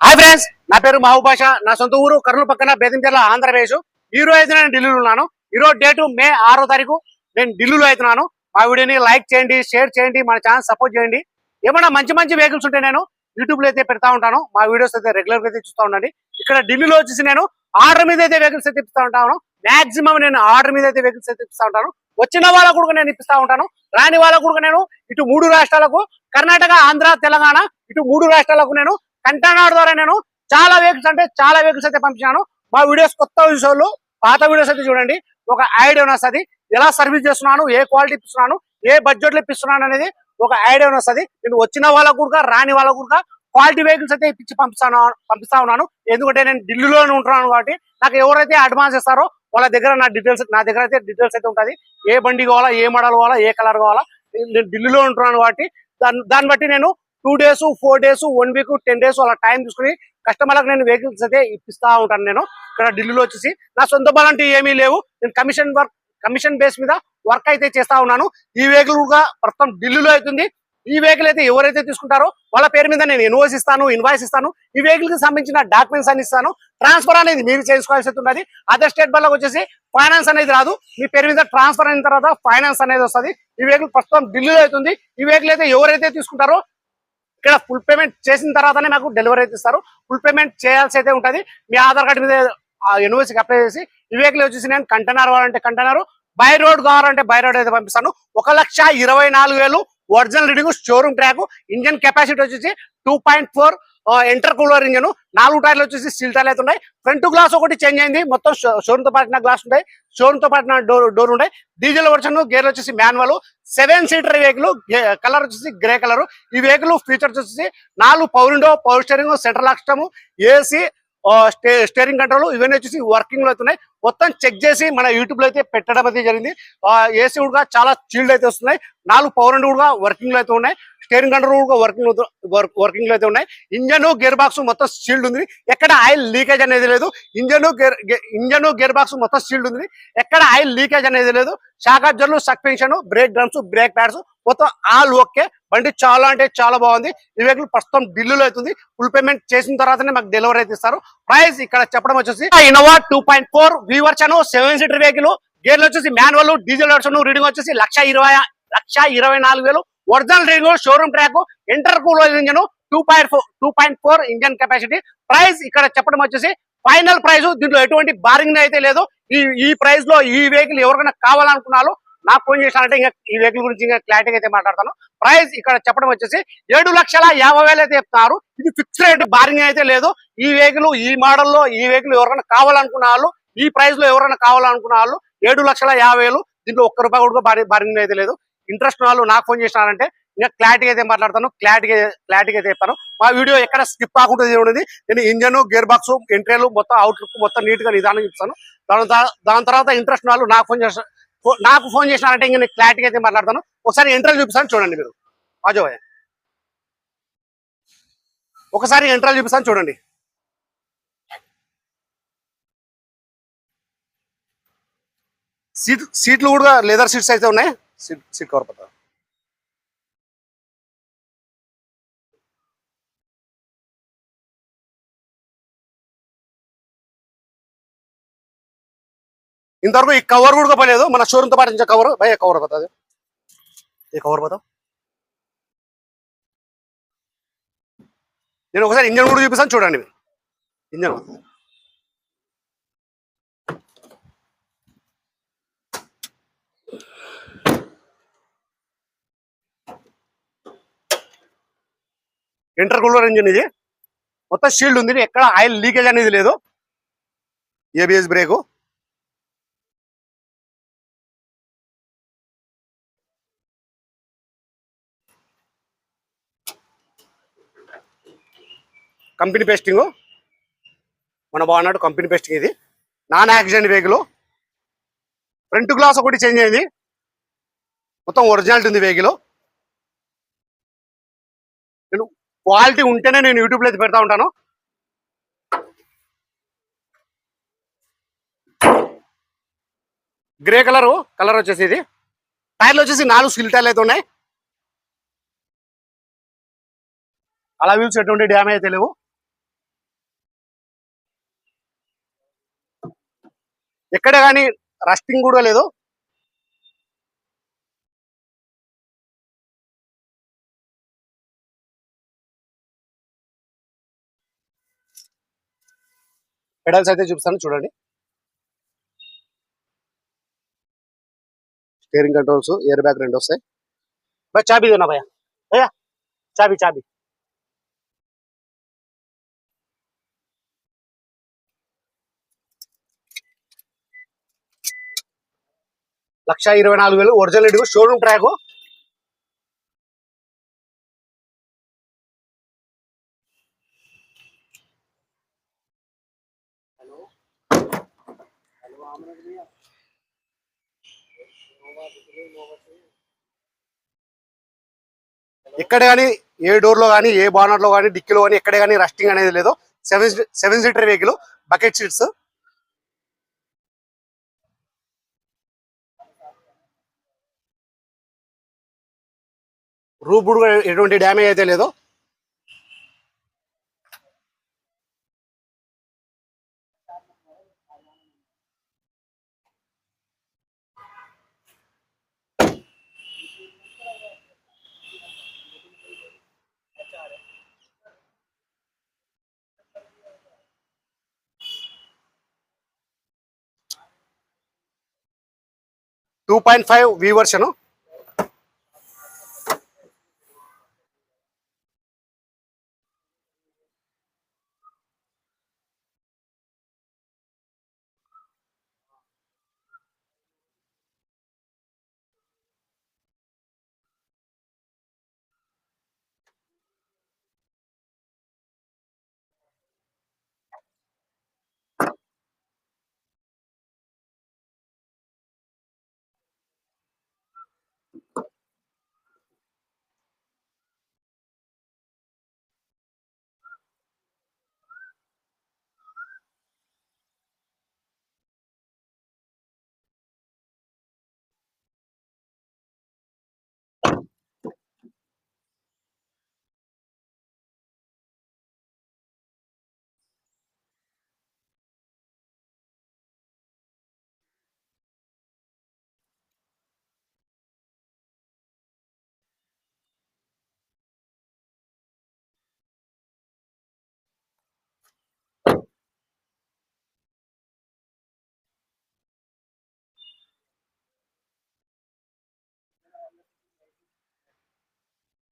Hi friends నా పేరు మహబూబాష నా సొంత ఊరు కర్నూలు పక్కన బేదంచెర్ల ఆంధ్రప్రదేశ్. ఈ రోజు అయితే నేను ఢిల్లీలో ఉన్నాను. ఈ రోజు డేటు మే ఆరో తారీఖు. నేను ఢిల్లీలో అవుతున్నాను. మా వీడియోని లైక్ చేయండి షేర్ చేయండి మన ఛానల్ సపోర్ట్ చేయండి. ఏమైనా మంచి మంచి వెహికల్స్ ఉంటే నేను యూట్యూబ్లో అయితే పెడతా ఉంటాను. మా వీడియోస్ అయితే రెగ్యులర్గా అయితే చూస్తూ ఉండండి. ఇక్కడ ఢిల్లీలో వచ్చేసి నేను ఆర్డర్ మీద అయితే వెహికల్స్ అయితే ఇప్పిస్తూ ఉంటాను. మాక్సిమం నేను ఆర్డర్ మీద అయితే వెహికల్స్ అయితే ఇప్పిస్తూ ఉంటాను. వచ్చిన వాళ్ళకు కూడా నేను ఇప్పిస్తూ ఉంటాను. రాని వాళ్ళకు కూడా నేను ఇటు మూడు రాష్ట్రాలకు కర్ణాటక ఆంధ్ర తెలంగాణ ఇటు మూడు రాష్ట్రాలకు నేను కంటైనర్ ద్వారా నేను చాలా వెహికల్స్ అంటే చాలా వెహికల్స్ అయితే పంపించాను మా వీడియోస్ కొత్త విషయాలు పాత వీడియోస్ అయితే చూడండి. ఒక ఐడియా వస్తుంది ఎలా సర్వీస్ చేస్తున్నాను ఏ క్వాలిటీ ఇప్పిస్తున్నాను ఏ బడ్జెట్లో ఇప్పిస్తున్నాను అనేది ఒక ఐడియా వస్తుంది నేను వచ్చిన వాళ్ళకు కూడా రాని వాళ్ళకు కూడా క్వాలిటీ వెహికల్స్ అయితే ఇప్పించి పంపిస్తాను పంపిస్తా ఉన్నాను. ఎందుకంటే నేను ఢిల్లీలోనే ఉంటున్నాను కాబట్టి నాకు ఎవరైతే అడ్వాన్స్ ఇస్తారో వాళ్ళ దగ్గర నా డీటెయిల్స్ నా దగ్గర అయితే డీటెయిల్స్ అయితే ఉంటుంది. ఏ బండి కావాలా ఏ మోడల్ కావాలా ఏ కలర్ కావాలా నేను ఢిల్లీలో ఉంటున్నాను కాబట్టి దాన్ని దాన్ని బట్టి నేను two days four days one week ten days అలా టైం తీసుకుని కస్టమర్లకు నేను వెహికల్స్ అయితే ఇప్పిస్తా ఉంటాను నేను. ఇక్కడ ఢిల్లీలో వచ్చేసి నా సొంత బలంటూ ఏమీ లేవు. నేను కమిషన్ వర్క్ కమిషన్ బేస్ మీద వర్క్ అయితే చేస్తా ఉన్నాను. ఈ వెహికల్ కూడా ప్రస్తుతం ఢిల్లీలో అవుతుంది. ఈ వెహికల్ అయితే ఎవరైతే తీసుకుంటారో వాళ్ళ పేరు మీద నేను ఇన్వాయిస్ ఇస్తాను ఇన్వాయిస్ ఇస్తాను. ఈ వెహికల్కి సంబంధించిన డాక్యుమెంట్స్ అని ఇస్తాను. ట్రాన్స్ఫర్ అనేది మీరు చేసుకోవాల్సి ఉంటుంది అదర్ స్టేట్ వల్ల వచ్చేసి ఫైనాన్స్ అనేది రాదు. మీ పేరు మీద ట్రాన్స్ఫర్ అయిన తర్వాత ఫైనాన్స్ అనేది వస్తుంది. ఈ వెహికల్ ప్రస్తుతం ఢిల్లీలో అవుతుంది. ఈ వెహికల్ అయితే ఎవరైతే తీసుకుంటారో ఇక్కడ ఫుల్ పేమెంట్ చేసిన తర్వాతనే నాకు డెలివరీ అయితే ఇస్తారు. ఫుల్ పేమెంట్ చేయాల్సి అయితే ఉంటుంది. మీ ఆధార్ కార్డు మీద యూనివర్సిటీకి అప్లై చేసి ఈ వచ్చేసి నేను కంటైనర్ కావాలంటే కంటైనర్ బై రోడ్ కావాలంటే బై రోడ్ అయితే పంపిస్తాను. ఒక లక్ష ఇరవై నాలుగు వేలు original reading showroom track engine capacity వచ్చేసి two point four intercooler engine నాలుగు టైర్లు వచ్చేసి స్టీల్ టైర్లు అయితే ఉన్నాయి. ఫ్రంట్ గ్లాస్ ఒకటి చేంజ్ అయింది. మొత్తం షోరూమ్తో పాటిన గ్లాస్ ఉంటాయి. షోరూమ్తో పాటిన డోర్ డోర్ ఉంటాయి. డీజిల్ వర్షన్ గేర్లు వచ్చేసి manual. Seven seater vehicle colour వచ్చేసి గ్రే కలర్. ఈ వెహికల్ ఫీచర్స్ వచ్చేసి నాలుగు power window power steering central system AC steering control ఇవన్నీ వచ్చేసి వర్కింగ్లో అవుతున్నాయి మొత్తం చెక్ చేసి మన యూట్యూబ్లో అయితే పెట్టడం అయితే జరిగింది. ఏసీ కూడా చాలా చీల్డ్ అయితే వస్తున్నాయి. నాలుగు పవర్ అండ్ కూడా వర్కింగ్లో అయితే ఉన్నాయి. స్టేరింగ్ కంట్రోల్ కూడా వర్కింగ్ వర్కింగ్లో అయితే ఉన్నాయి. ఇంజన్ గేర్ బాక్స్ మొత్తం సీల్డ్ ఉంది. ఎక్కడ ఆయిల్ లీకేజ్ అనేది లేదు. Engine gear engine gear box మొత్తం సీల్డ్ ఉంది. ఎక్కడ ఆయిల్ లీకేజ్ అనేది లేదు. Shock suspension brake drums brake pads మొత్తం ఆల్ ఓకే బండి చాలా అంటే చాలా బాగుంది. ఈ వెహికల్ ప్రస్తుతం ఢిల్లీలో అవుతుంది ఫుల్ పేమెంట్ చేసిన తర్వాతనే మాకు డెలివరీ అయితే ఇస్తారు. ప్రైస్ ఇక్కడ చెప్పడం వచ్చేసి ఇన్నోవా టూ పాయింట్ ఫోర్ వీవర్చన్ సెవెన్ సీటర్ వెహికల్ గేర్లు వచ్చేసి మాన్యువల్ డీజిల్ వర్షన్ రీడింగ్ వచ్చేసి లక్ష ఇరవై లక్ష ఇరవై నాలుగు వేలు. Original reading showroom track intercooler engine two point four two point four engine capacity price ఇక్కడ చెప్పడం వచ్చేసి ఫైనల్ ప్రైస్ దీంట్లో ఎటువంటి బారింగ్ అయితే లేదు. ఈ ఈ ప్రైస్లో ఈ వెహికల్ ఎవరికైనా కావాలనుకున్నారో నాకు ఫోన్ చేశానంటే ఇంకా ఈ వెహికల్ గురించి ఇంకా క్లారిటీగా అయితే మాట్లాడతాను. ప్రైస్ ఇక్కడ చెప్పడం వచ్చేసి ఏడు లక్షల యాభై వేలు అయితే చెప్తున్నారు. ఇది ఫిక్స్ రేట్ బారింగ్ అయితే లేదు. ఈ వెహికల్ ఈ మోడల్లో ఈ వెహికల్ ఎవరైనా కావాలనుకున్న వాళ్ళు ఈ ప్రైస్లో ఎవరైనా కావాలనుకున్న వాళ్ళు ఏడు లక్షల యాభై వేలు దీంట్లో ఒక్క రూపాయి కూడా బారి- బారింగ్ అయితే లేదు. ఇంట్రెస్ట్ వాళ్ళు నాకు ఫోన్ చేసినారంటే ఇంకా క్లారిటీ అయితే మాట్లాడతాను క్లారిటీ క్లారిటీగా అయితే చెప్తాను. మా వీడియో ఎక్కడ స్కిప్ కాకుండా చూడండి. నేను ఇంజన్ గేర్ బాక్స్ ఎంట్రీలు మొత్తం అవుట్లుక్ మొత్తం నీట్గా నిదానం చెప్తాను దాని దాని తర్వాత ఇంట్రెస్ట్ వాళ్ళు నాకు ఫోన్ చేసిన నాకు ఫోన్ చేసినారంటే ఇంకా నేను క్లారిటీగా అయితే మాట్లాడతాను. ఒకసారి ఎంట్రీలు చూపిస్తాను చూడండి మీరు. అజోయ్ ఒకసారి ఎంట్రీలు చూపిస్తాను చూడండి. సీట్ సీట్లు కూడా లెదర్ సీట్స్ అయితే ఉన్నాయి. సీట్ కవర్ పడతా ఇంతవరకు ఈ కవర్ కూడా పడలేదు మన షోరూమ్తో పాటు ఇంకా కవర్ భయ కవర్ పడుతుంది ఈ కవర్ పోతాం నేను ఒకసారి ఇంజన్ కూడా చూపిస్తాను చూడండి ఇంజన్. ఇంటర్ కూలర్ ఇంజిన్ ఇది మొత్తం షీల్డ్ ఉంది. ఎక్కడ ఆయిల్ లీకేజ్ అనేది లేదు. ఏబిఎస్ బ్రేకు కంపెనీ పేస్టింగ్ మన బాగున్నాడు కంపెనీ పేస్టింగ్ ఇది. Non accident vehicle front glass ఒకటి చేంజ్ అయింది. మొత్తం ఒరిజినాలిటీ ఉంది వెహికల్ క్వాలిటీ ఉంటేనే నేను యూట్యూబ్లో అయితే పెడతా ఉంటాను. గ్రే కలరు కలర్ వచ్చేసి ఇది. టైర్లు వచ్చేసి నాలుగు స్కిల్ టైర్లు అయితే ఉన్నాయి. అలా వీల్స్ ఎటువంటి డ్యామేజ్ అయితే లేవు. ఎక్కడ కానీ రస్టింగ్ కూడా లేదు. పెడల్స్ అయితే చూపిస్తాను చూడండి. స్టీరింగ్ కంట్రోల్స్ ఎయిర్ బ్యాగ్ రెండు వస్తాయి. భయ చాబీ ఉన్నా భయ భయ చాబీ చాబీ. లక్ష ఇరవై నాలుగు వేలు ఒరిజినల్ ఎడుగు షోరూమ్ ట్రాక్ ఇక్కడ కానీ ఏ డోర్లో కానీ ఏ బానర్లో కానీ డిక్కీలో కానీ ఎక్కడ కానీ రస్టింగ్ అనేది లేదు. Seven seven seater vehicle bucket seats రూపుడు ఎటువంటి డ్యామేజ్ అయితే లేదు. Two point five V version